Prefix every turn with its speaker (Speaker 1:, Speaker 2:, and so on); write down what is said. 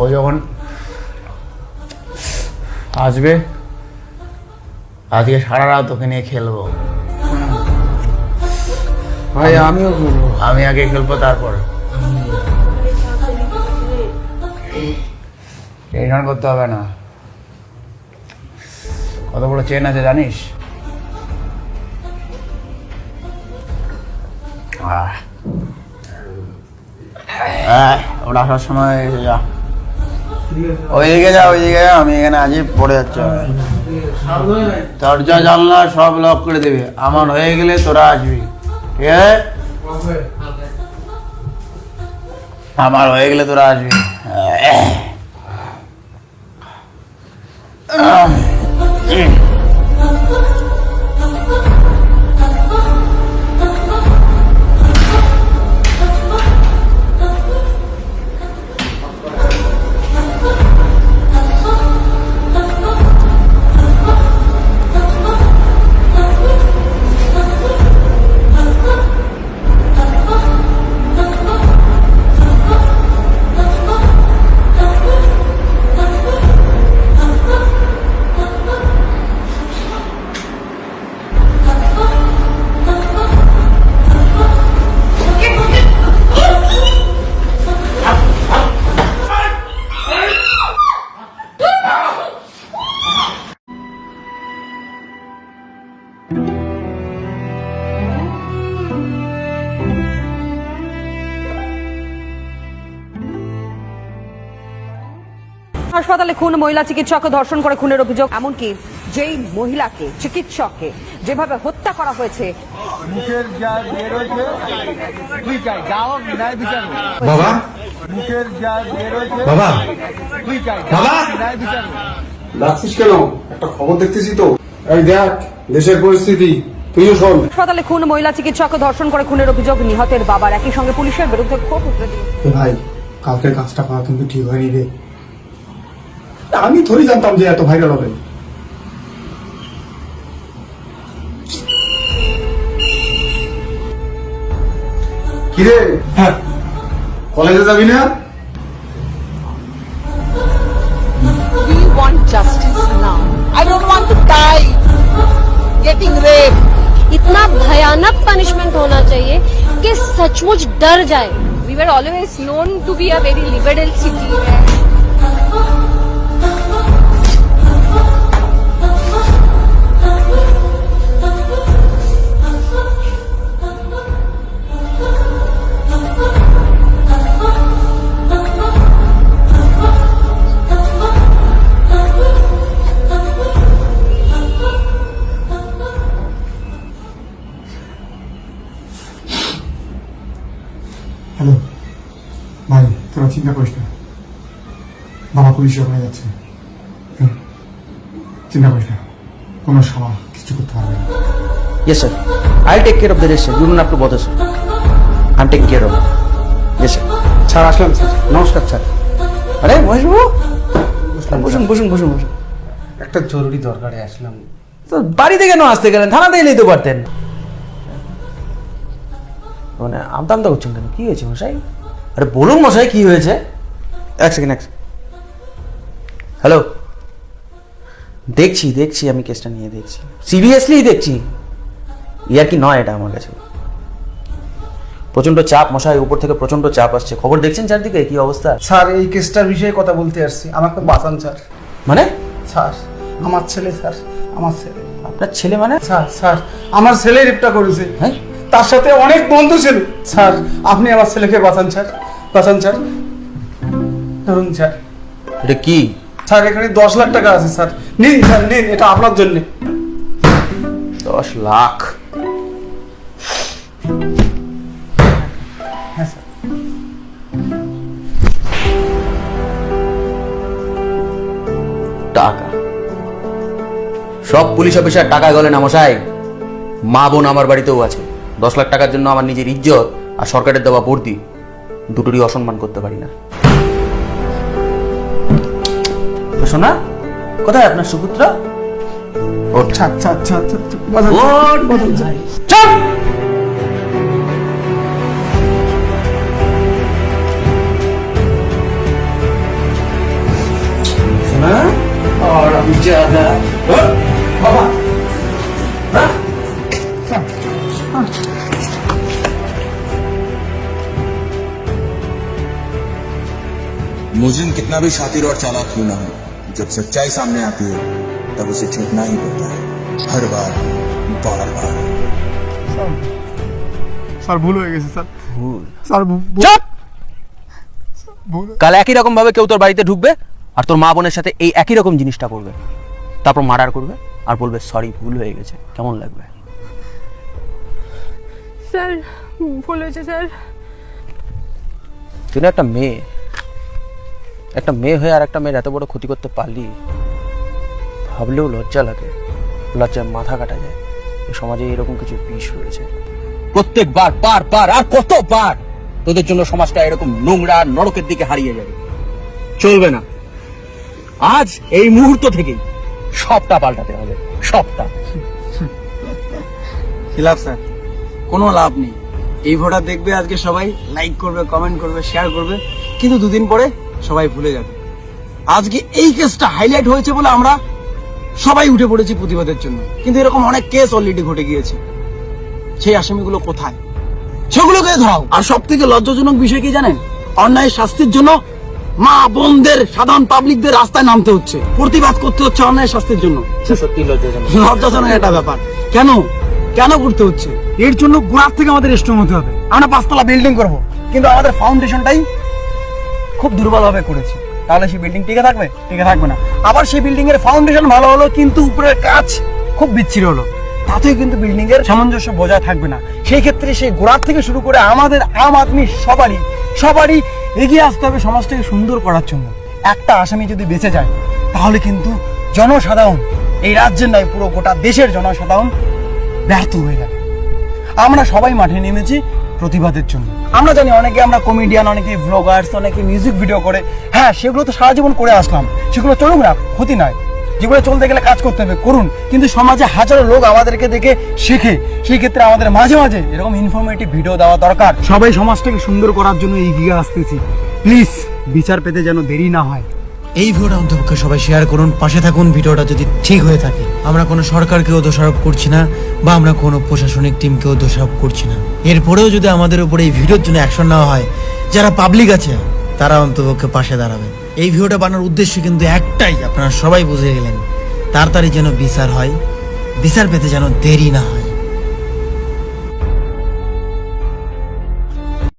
Speaker 1: ও যখন আসবে আজকে সারা রাত ওকে নিয়ে খেলব।
Speaker 2: ভাই আমিও করব
Speaker 1: আমি আগে খেলব তারপর। টেনশন করতে হবে না। কত বড় চেন আছে জানিস। আহ, আসার সময় এসে যা। ওইদিকে যা ওইদিকে যা, আমি এখানে আজই পড়ে যাচ্ছি। দরজা, জানলা সব লক করে দেবে। আমার হয়ে গেলে তোরা আসবি। ঠিক আছে? আমার হয়ে গেলে তোরা আসবি।
Speaker 3: হাসপাতালে খুন মহিলা চিকিৎসককে ধর্ষণ করে খুনের অভিযোগ। এমনকি যেই মহিলাকে চিকিৎসককে যেভাবে হত্যা করা হয়েছে।
Speaker 4: মুখের যা বেরোচ্ছে তুই চাই যাও ন্যায় বিচার
Speaker 2: বাবা।
Speaker 4: মুখের যা বেরোচ্ছে
Speaker 2: বাবা।
Speaker 4: তুই চাই
Speaker 2: বাবা!
Speaker 4: ন্যায় বিচার হোক।
Speaker 2: কেন? একটা খবর দেখতেছি তো। এই দেখ দেশের পরিস্থিতি তুইও শোন।
Speaker 3: হাসপাতালে খুন মহিলা চিকিৎসককে ধর্ষণ করে খুনের অভিযোগ নিহতের বাবার একই সঙ্গে পুলিশের বিরুদ্ধে ক্ষোভ উঠে
Speaker 5: ভাই কালকের কাজটা করা কিন্তু ঠিক হয়নি রে। আমি থরি জানতাম যে এত ভাইরাল হবে
Speaker 2: কিরে হ্যাঁ কলেজে যাবি না
Speaker 6: We want justice now. I don't want to die getting raped.
Speaker 7: इतना भयानक पनिशमेंट होना चाहिए कि सचमुच डर जाए
Speaker 8: we were always known to be a very liberal city where
Speaker 5: hello. ভাই তোরা চিন্তা করিস না। বাবা পুলিশ ওখানে যাচ্ছে। চিন্তা করিস না। কোনো সামা কিছু করতে পারবে না।
Speaker 9: Yes, sir. I'll take care of the rest, sir. You don't have to bother, sir. I'm taking care of it. Yes, sir. Sir Aslam sir নমস্কার স্যার আরে মহেশবাবু! বসুন বসুন বসুন বসুন।
Speaker 2: একটা জরুরি দরকারে আসলাম।
Speaker 9: তো বাড়িতে কেন আসতে গেলেন? থানাতে এলেই তো পারতেন মানে আমতা আমতা করছেন কেন? কি হয়েছে মশাই? আরে বলুন মশাই কি হয়েছে? এক সেকেন্ড এক হ্যালো দেখছি দেখছি আমি কেসটা নিয়ে দেখছি। সিরিয়াসলি দেখছি? ইয়ার কি নয় এটা আমার কাছে। প্রচণ্ড চাপ মশাই উপর থেকে প্রচণ্ড চাপ আসছে। খবর দেখছেন চারদিকে? কি অবস্থা?
Speaker 4: স্যার এই কেসটার বিষয়ে কথা বলতে আসছি। আমাকে বাঁচান স্যার।
Speaker 9: মানে?
Speaker 4: স্যার আমার ছেলে স্যার আমার ছেলে।
Speaker 9: আপনার ছেলে মানে?
Speaker 4: স্যার স্যার আমার ছেলে রেপটা করেছে।
Speaker 9: হ্যাঁ?
Speaker 4: তার সাথে অনেক বন্ধু ছিল। স্যার। আপনি আমার ছেলেকে বাঁচান স্যার। বাঁচান স্যার। ধরুন স্যার।
Speaker 9: এটা কি?
Speaker 4: স্যার এখানে দশ লাখ টাকা আছে স্যার। নিন স্যার নিন এটা আপনার জন্য।
Speaker 9: দশ লাখ?
Speaker 4: হ্যাঁ স্যার।
Speaker 9: টাকা। সব পুলিশ অফিসার টাকা গলে না মশাই। মা বোন আমার বাড়িতেও আছে। দশ লাখ টাকার জন্য আমার নিজের ইজ্জত আর সরকারের দেওয়া বর্দি দুটোরই অসম্মান করতে পারি না। কোথায় আপনার সুপুত্র?
Speaker 4: আচ্ছা আচ্ছা আচ্ছা আচ্ছা
Speaker 10: मुजिम कितना भी शातिर और चालाक क्यों ना हो जब सच्चाई सामने आती है तब उसे छूटना ही पड़ता है हर बार बार बार
Speaker 11: স্যার ভুল হয়ে গেছে স্যার
Speaker 9: ভুল
Speaker 11: স্যার ভুল
Speaker 9: চুপ
Speaker 11: ভুল
Speaker 9: কাল একই রকম ভাবে কেউ তোর বাড়িতে ঢুকবে আর তোর মা বোনের সাথে এই একই রকম জিনিসটা করবে তারপর মার্ডার করবে আর বলবে সরি ভুল হয়ে গেছে কেমন লাগবে
Speaker 6: স্যার ভুল হয়েছে স্যার
Speaker 9: তুই না একটা মেয়ে একটা মেয়ে হয়ে আর একটা মেয়ের এত বড় ক্ষতি করতে পারলি, ভাবলেও লজ্জা লাগে, লজ্জায় মাথা কাটা যায়। এই সমাজে এরকম কিছু বিষ রয়েছে। প্রত্যেকবার, বার বার, আর কতবার তোদের জন্য সমাজটা এরকম নোংরা, নরকের দিকে হারিয়ে যাবে। চলবে না। আজ এই মুহূর্ত থেকেই সবটা পাল্টাতে হবে। সবটা।
Speaker 5: খিলাফ স্যার, কোনো লাভ নেই। এই ভোটা দেখবে আজকে সবাই লাইক করবে কমেন্ট করবে শেয়ার করবে। কিন্তু দুদিন পরে সবাই ভুলে যাবে। আজকে এই কেসটা হাইলাইট হয়েছে বলে আমরা সবাই উঠে পড়েছি প্রতিবাদের জন্য। কিন্তু এরকম অনেক কেস অলরেডি ঘটে গিয়েছে। সেই আসামিগুলো কোথায়? সেগুলোকে ধরাও। আর সব থেকে লজ্জাজনক বিষয় কি জানেন? অন্যায় শাস্তির জন্য মা বোনদের সাধারণ পাবলিকদের রাস্তায় নামতে হচ্ছে। প্রতিবাদ করতে হচ্ছে অন্যায় শাস্তির জন্য।
Speaker 9: সত্যি লজ্জাজনক।
Speaker 5: লজ্জাজনক একটা ব্যাপার। কেন? কেন করতে হচ্ছে? এর জন্য গোড়ার থেকে আমাদের স্ট্রং হতে হবে। আমরা পাঁচতলা বিল্ডিং করব। কিন্তু আমাদের ফাউন্ডেশনটাই খুব দুর্বলভাবে করেছি। তাহলে সেই বিল্ডিং টিকে থাকবে? টিকে থাকবে না। আবার সেই বিল্ডিং এর ফাউন্ডেশন ভালো হলো, কিন্তু উপরের কাজ খুব বিচ্ছিরি হলো। তাতেও কিন্তু বিল্ডিং এর সামঞ্জস্য বজায় থাকবে না। সেই ক্ষেত্রে সেই গোড়ার থেকে শুরু করে আমাদের আম আদমি সবারই সবারই এগিয়ে আসতে হবে সমাজটাকে সুন্দর করার জন্য। একটা আসামি যদি বেঁচে যায়, তাহলে কিন্তু জনসাধারণ, এই রাজ্যের নয় পুরো গোটা দেশের জনসাধারণ ব্যর্থ হয়ে যাবে। আমরা সবাই মাঠে নেমেছি প্রতিবাদের জন্য। আমরা জানি অনেকে আমরা কমেডিয়ান অনেকে ব্লগার্স অনেকে মিউজিক ভিডিও করে। হ্যাঁ সেগুলো তো সারা জীবন করে আসলাম। সেগুলো চলুক না, ক্ষতি নয়। যেগুলো চলতে গেলে কাজ করতে হবে, করুন। কিন্তু সমাজে হাজারো লোক আমাদেরকে দেখে শেখে। সেই ক্ষেত্রে আমাদের মাঝে মাঝে এরকম ইনফরমেটিভ ভিডিও দেওয়া দরকার। সবাই সমাজটাকে সুন্দর করার জন্য এগিয়ে আসতেছি। প্লিজ বিচার পেতে যেন দেরি না হয়।
Speaker 1: এই ভিডিওটা অন্তপক্ষে সবাই শেয়ার করুন। পাশে থাকুন, ভিডিওটা যদি ঠিক হয়ে থাকে। আমরা কোনো সরকারকেও দোষারোপ করছি না, বা আমরা কোনো প্রশাসনিক টিমকেও দোষারোপ করছি না। এরপরেও যদি আমাদের উপরে এই ভিডিওর জন্য অ্যাকশন নেওয়া হয়, যারা পাবলিক আছে, তারা অন্তপক্ষে পাশে দাঁড়াবে এই ভিডিওটা বানানোর উদ্দেশ্য কিন্তু একটাই, আপনারা সবাই বুঝে গেলেন। তাড়াতাড়ি যেন বিচার হয়, বিচার পেতে যেন দেরি না হয়।